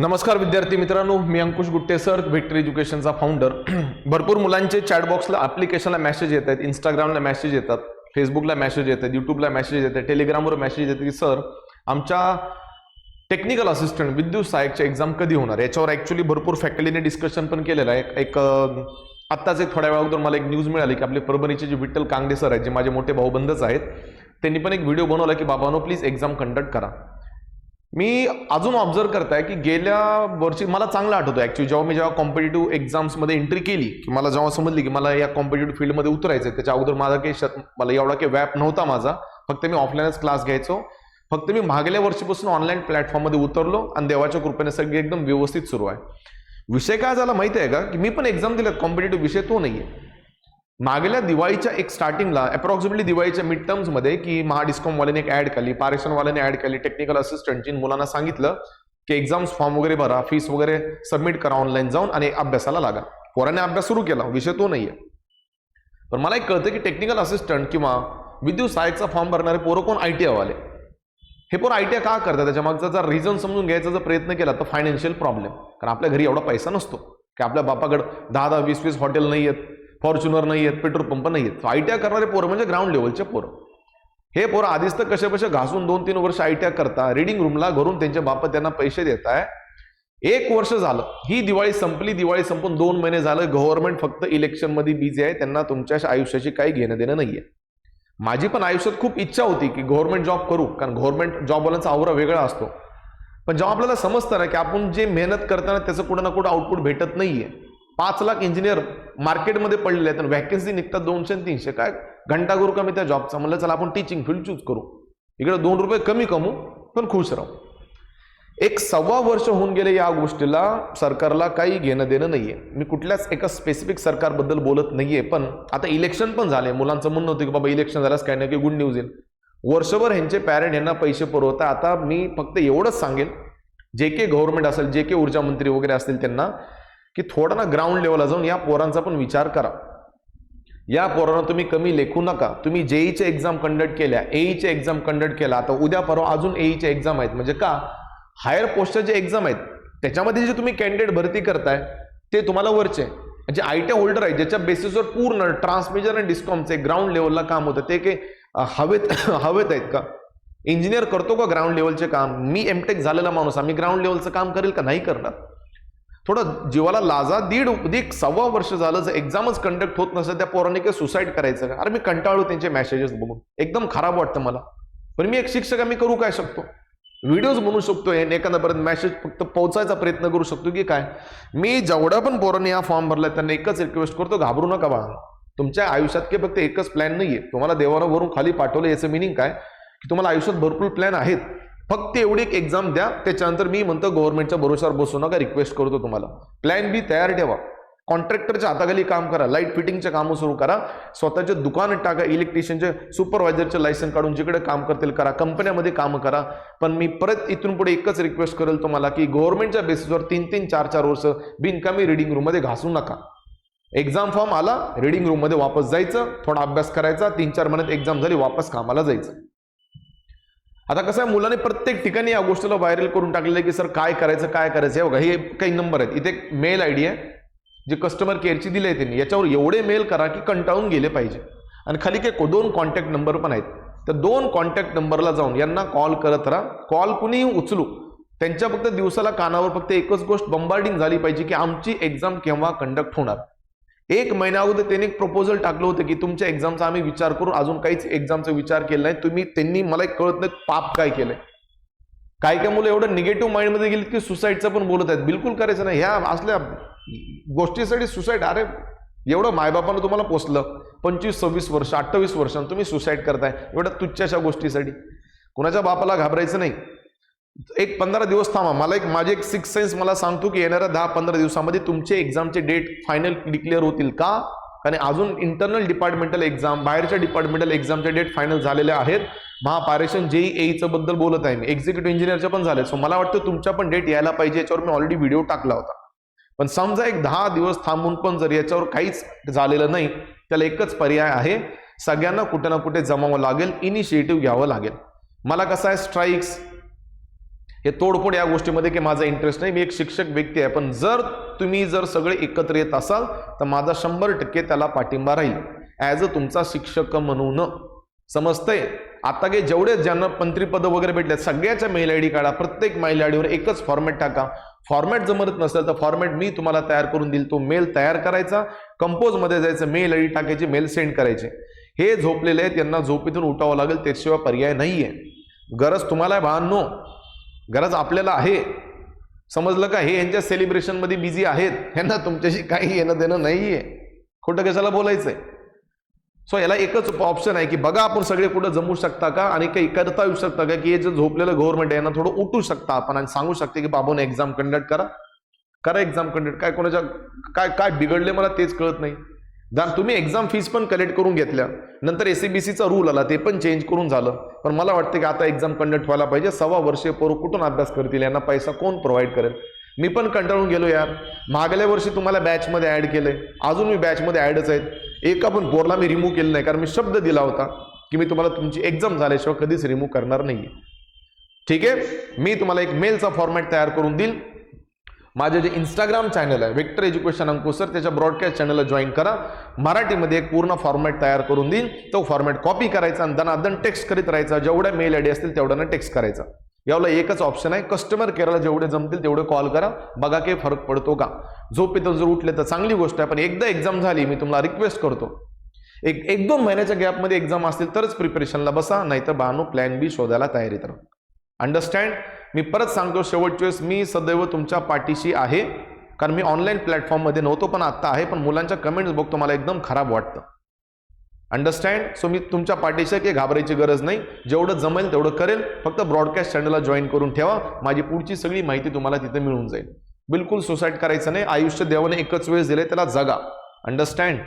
नमस्कार विद्यार्थी मित्रांनो मी अंकुश गुट्टे सर व्हिक्टर एज्युकेशनचा फाउंडर भरपूर मुलांचे चॅटबॉक्सला ॲप्लिकेशनला मेसेज येत आहेत इंस्टाग्रामला मेसेज येतात फेसबुकला मेसेज येतात युट्यूबला मेसेज येतात टेलिग्रामवर मेसेज येतात की सर आमच्या टेक्निकल असिस्टंट विद्युत सहाय्यकच्या एक्झाम कधी होणार? याच्यावर ॲक्च्युली भरपूर फॅकल्टीने डिस्कशन पण केलेलं आहे. एक आत्ताच एक थोड्या वेळा अगोदर मला एक न्यूज मिळाली की आपले परभणीचे जे विठ्ठल कांगडे सर आहेत जे माझे मोठे भाऊबंधच आहेत त्यांनी पण एक व्हिडिओ बनवला की बाबानो प्लीज एक्झाम कंडक्ट करा. मी अजून ऑब्झर्व करताय की गेल्या वर्षी मला चांगलं आठवतं ॲक्च्युली जेव्हा मी जेव्हा कॉम्पिटेटिव्ह एक्झाम्समध्ये एंट्री केली की मला जेव्हा समजली की मला या कॉम्पिटेटिव्ह फील्डमध्ये उतरायचं आहे त्याच्या अगोदर माझा काही शत मला एवढा काही व्याप नव्हता माझा. फक्त मी ऑफलाईनच क्लास घ्यायचो. फक्त मी मागल्या वर्षीपासून ऑनलाईन प्लॅटफॉर्ममध्ये उतरलो आणि देवाच्या कृपेने सगळे एकदम व्यवस्थित सुरू आहे. विषय काय झाला माहिती आहे का? की मी पण एक्झाम दिल्यात कॉम्पिटेटिव्ह विषय तो नाही आहे मागल्या दिवाळीच्या एक स्टार्टिंगला अप्रॉक्सिमेटली दिवाळीच्या मिड टर्म्समध्ये की महाडिस्कॉमवाल्याने एक ॲड केली पारेशनवाल्याने ॲड केली टेक्निकल असिस्टंटची मुलांना सांगितलं की एक्झाम्स फॉर्म वगैरे भरा फीस वगैरे सबमिट करा ऑनलाईन जाऊन आणि अभ्यासाला लागा. पोराने अभ्यास सुरू केला विषय तो नाही आहे पण मला एक कळतं की टेक्निकल असिस्टंट किंवा विद्युत सहाय्यकचा फॉर्म भरणारे पोरं कोण आय टी आयवाले हे पोरं आय टी आय का करतात? त्याच्या मागचा जर रिझन समजून घ्यायचा जर प्रयत्न केला तर फायनान्शियल प्रॉब्लेम कारण आपल्या घरी एवढा पैसा नसतो. की आपल्या बापाकडं दहा दहा वीस वीस हॉटेल नाही आहेत फॉर्च्युनर नाही आहेत पेट्रोल पंप नाही आहेत. आय टी आय करणारे पोरं म्हणजे ग्राउंड लेवलचे पोरं. हे पोरं आधीच तर कसे घासून दोन तीन वर्ष आय टी आय करता रिडिंग रूमला घरून त्यांच्या बापत त्यांना पैसे देत आहे एक वर्ष झालं ही दिवाळी संपली दिवाळी संपून दोन महिने झालं गव्हर्नमेंट फक्त इलेक्शनमध्ये बिझी आहे त्यांना तुमच्या आयुष्याशी काही घेणं देणं नाहीये. माझी पण आयुष्यात खूप इच्छा होती की गव्हर्नमेंट जॉब करू कारण गव्हर्नमेंट जॉबवाल्यांचा आवरा वेगळा असतो. पण जेव्हा आपल्याला समजतं ना की आपण जे मेहनत करताना त्याचं कुठं ना कुठं आउटपुट भेटत नाहीये. पाच लाख इंजिनियर मार्केटमध्ये पडलेले आहेत आणि व्हॅकन्सी निघतात दोनशे आणि तीनशे. काय? घंटा करू का त्या जॉबचा म्हणलं चला आपण टीचिंग फील्ड चूज करू. इकडे दोन रुपये कमी कमू पण खुश राहू. एक सव्वा वर्ष होऊन गेले या गोष्टीला. सरकारला काही घेणं देणं नाहीये. मी कुठल्याच एका स्पेसिफिक सरकारबद्दल बोलत नाहीये पण आता इलेक्शन पण झाले. मुलांचं म्हणणं होतं की बाबा इलेक्शन झाल्यास काही ना काही गुड न्यूज येईल. वर्षभर ह्यांचे पॅरेंट यांना पैसे पुरवता. आता मी फक्त एवढंच सांगेन. जे के गव्हर्नमेंट असेल जे के ऊर्जा मंत्री वगैरे असतील त्यांना की थोडा ना ग्राउंड लेवलला जाऊन या पोरांचा पण विचार करा. या पोरांना तुम्ही कमी लेखू नका. तुम्ही जेईच्या एक्झाम कंडक्ट केल्या एईच्या एक्झाम कंडक्ट केला आता उद्या परवा अजून एईच्या एक्झाम आहेत. म्हणजे का? हायर पोस्टच्या जे एक्झाम आहेत त्याच्यामध्ये जे तुम्ही कॅन्डिडेट भरती करताय ते तुम्हाला वरचे. म्हणजे आय टी होल्डर आहे ज्याच्या बेसिसवर पूर्ण ट्रान्समिटर आणि डिस्कॉमचे ग्राउंड लेवलला काम होतं ते काही हवेत हवेत आहेत का? इंजिनियर करतो का ग्राउंड लेवलचे काम? मी एमटेक झालेला माणूस आम्ही ग्राउंड लेवलचं काम करेल का? नाही करणार. थोडं जीवाला लाजा दीड एक सव्वा वर्ष झालं जर एक्झामच कंडक्ट होत नसेल त्या पोरांनी काही सुसाईड करायचं का? अरे मी कंटाळू त्यांचे मेसेजेस बघून. एकदम खराब वाटतं मला. पण मी एक शिक्षक मी करू काय शकतो? व्हिडिओज बनवू आहे एखाद्यापर्यंत मेसेज फक्त पोहोचायचा प्रयत्न करू शकतो की काय? मी जेवढ्या पण पोरांनी हा फॉर्म भरला त्यांना एकच रिक्वेस्ट करतो घाबरू नका बाळा तुमच्या आयुष्यात काही फक्त एकच प्लॅन नाहीये. तुम्हाला देवानं वरून खाली पाठवलं याचं मिनिंग काय? की तुम्हाला आयुष्यात भरपूर प्लॅन आहेत. फक्त एवढी एक एक्झाम द्या. त्याच्यानंतर मी म्हणतो गव्हर्नमेंटच्या भरोशावर बसू नका. रिक्वेस्ट करतो तुम्हाला. प्लॅन बी तयार ठेवा. कॉन्ट्रॅक्टरच्या हाताखाली काम करा. लाइट फिटिंगचे कामं सुरू करा. स्वतःचे दुकान टाका. इलेक्ट्रिशियनचे सुपरवायझरचे लायसन काढून जिकडे काम करतील करा. कंपन्यामध्ये कामं करा. पण मी परत इथून पुढे एकच रिक्वेस्ट करेल तुम्हाला की गव्हर्नमेंटच्या बेसिसवर तीन तीन चार चार वर्ष बिनकामी रिडिंग रूममध्ये घासू नका. एक्झाम फॉर्म आला रिडिंग रूममध्ये वापस जायचं. थोडा अभ्यास करायचा. तीन चार महिन्यात एक्झाम झाली वापस कामाला जायचं. आता कसं आहे मुलाने प्रत्येक ठिकाणी या गोष्टीला व्हायरल करून टाकलेलं आहे की सर काय करायचं काय करायचं? बघा हे काही नंबर आहेत. इथे एक मेल आय डी आहे जे कस्टमर केअरची दिली आहे त्यांनी. याच्यावर एवढे मेल करा की कंटाळून गेले पाहिजे. आणि खाली काही दोन कॉन्टॅक्ट नंबर पण आहेत. तर दोन कॉन्टॅक्ट नंबरला जाऊन यांना कॉल करत राहा. कॉल कुणीही उचलू. त्यांच्या फक्त दिवसाला कानावर फक्त एकच गोष्ट बंबार्डिंग झाली पाहिजे की आमची एक्झाम केव्हा कंडक्ट होणार? एक महिना अगोदर त्यांनी एक प्रपोजल टाकलं होतं की तुमच्या एक्झामचा आम्ही विचार करू अजून काहीच एक्झामचा विचार केला नाही. तुम्ही त्यांनी मला एक कळत नाही पाप काय केलंय. काय काय मुलं एवढं निगेटिव्ह माइंडमध्ये गेली की सुसाईडचं पण बोलत आहेत. बिलकुल करायचं नाही. ह्या असल्या गोष्टीसाठी सुसाईड अरे एवढं मायबापानं तुम्हाला पोचलं पंचवीस सव्वीस वर्ष अठ्ठावीस वर्षांत तुम्ही सुसाईड करताय. एवढ्या तुच्छाशा गोष्टीसाठी. कुणाच्या बापाला घाबरायचं नाही. एक पंधरा दिवस थांबा. मला एक माझे एक सिक्स सेन्स मला सांगतो की येणाऱ्या दहा पंधरा दिवसामध्ये तुमचे एक्झामचे डेट फायनल डिक्लेअर होतील का? कारण अजून इंटरनल डिपार्टमेंटल एक्झाम बाहेरच्या डिपार्टमेंटल एक्झामचे डेट फायनल झालेले आहेत. महापारेशन जेई एईचं बद्दल बोलत आहे मी. एक्झिक्युटिव्ह इंजिनियरच्या पण झाले सो मला वाटतं तुमच्या पण डेट यायला पाहिजे. याच्यावर मी ऑलरेडी व्हिडिओ टाकला होता. पण समजा एक दहा दिवस थांबून पण जर याच्यावर काहीच झालेलं नाही त्याला एकच पर्याय आहे. सगळ्यांना कुठे ना कुठे जमावं लागेल इनिशिएटिव्ह घ्यावं लागेल. मला कसं आहे स्ट्राईक्स हे तोडफोड या गोष्टीमध्ये की माझा इंटरेस्ट नाही मी एक शिक्षक व्यक्ती आहे. पण जर तुम्ही जर सगळे एकत्र येत असाल तर माझा शंभर टक्के त्याला पाठिंबा राहील. ॲज अ तुमचा शिक्षक म्हणून. समजतंय? आता काही जेवढे ज्यांना मंत्रीपद वगैरे भेटले सगळ्याच्या मेल आय डी काढा. प्रत्येक मेल आय डीवर एकच फॉर्मॅट टाका. फॉर्मॅट जमत नसेल तर फॉर्मॅट मी तुम्हाला तयार करून देईल. तो मेल तयार करायचा कंपोजमध्ये जायचं मेल आय डी टाकायची मेल सेंड करायचे. हे झोपलेले आहेत त्यांना झोपेतून उठावं लागेल त्याशिवाय पर्याय नाही आहे गरज तुम्हाला भान नो गरज आपल्याला आहे. समजलं का? हे यांच्या सेलिब्रेशनमध्ये बिझी आहेत. यांना तुमच्याशी काही येणं देणं नाहीये. खोटं कशाला बोलायचंय? सो याला एकच ऑप्शन आहे की बघा आपण सगळे कुठं जमू शकता का? आणि काही करता येऊ शकता का? की हे जे झोपलेलं गव्हर्नमेंट आहे यांना थोडं उठू शकता आपण आणि सांगू शकते की बाबूने एक्झाम कंडक्ट करा. करा एक्झाम कंडक्ट काय कोणाच्या काय काय बिघडले मला तेच कळत नाही. जर तुम्ही एक्झाम फीस पण कलेक्ट करून घेतल्या. नंतर ए सी बी सीचा रूल आला ते पण चेंज करून झालं. पण मला वाटतं की आता एक्झाम कंडक्ट व्हायला पाहिजे. सव्वा वर्षे पोरं कुठून अभ्यास करतील? यांना पैसा कोण प्रोव्हाइड करेल? मी पण कंटाळून गेलो यार. मागल्या वर्षी तुम्हाला बॅचमध्ये ॲड केलंय. अजून मी बॅचमध्ये ॲडच आहेत. एका पण पोरला मी रिमूव्ह केलं नाही कारण मी शब्द दिला होता की मी तुम्हाला तुमची एक्झाम झाल्याशिवाय कधीच रिमूव्ह करणार नाही ठीक आहे? मी तुम्हाला एक मेलचा फॉर्मॅट तयार करून देईल. माझे जे इंस्टाग्राम चॅनल आहे विक्टर एज्युकेशन अंकुसर त्याच्या ब्रॉडकास्ट चॅनलला जॉईन करा. मराठीमध्ये एक पूर्ण फॉर्मॅट तयार करून देईन. तो फॉर्मॅट कॉपी करायचा आणि दनादन टेक्स्ट करीत राहायचा. जेवढ्या मेल आय डी असतील तेवढ्यानं टेक्स्ट करायचा. यावला एकच ऑप्शन आहे. कस्टमर केअरला जेवढे जमतील तेवढे कॉल करा. बघा काही फरक पडतो का? झोपेतून जर उठले तर चांगली गोष्ट आहे पण एकदा एक्झाम झाली मी तुम्हाला रिक्वेस्ट करतो. एक एक दोन महिन्याच्या गॅपमध्ये एक्झाम असतील तरच प्रिपरेशनला बसा. नाहीतर बानू प्लॅन बी शोधायला तयारीत राहा. अंडरस्टँड मी परत सांगतो शेवटच्या वेळेस मी सदैव तुमच्या पाठीशी आहे. कारण मी ऑनलाईन प्लॅटफॉर्ममध्ये नव्हतो पण आत्ता आहे. पण मुलांच्या कमेंट्स बघतो मला एकदम खराब वाटतं. अंडरस्टँड सो मी तुमच्या पाठीशी काही घाबरायची गरज नाही. जेवढं जमेल तेवढं करेल. फक्त ब्रॉडकास्ट चॅनलला जॉईन करून ठेवा. माझी पुढची सगळी माहिती तुम्हाला तिथे मिळून जाईल. बिलकुल सुसाईड करायचं नाही. आयुष्य देवाने एकच वेळेस दिले त्याला जगा. अंडरस्टँड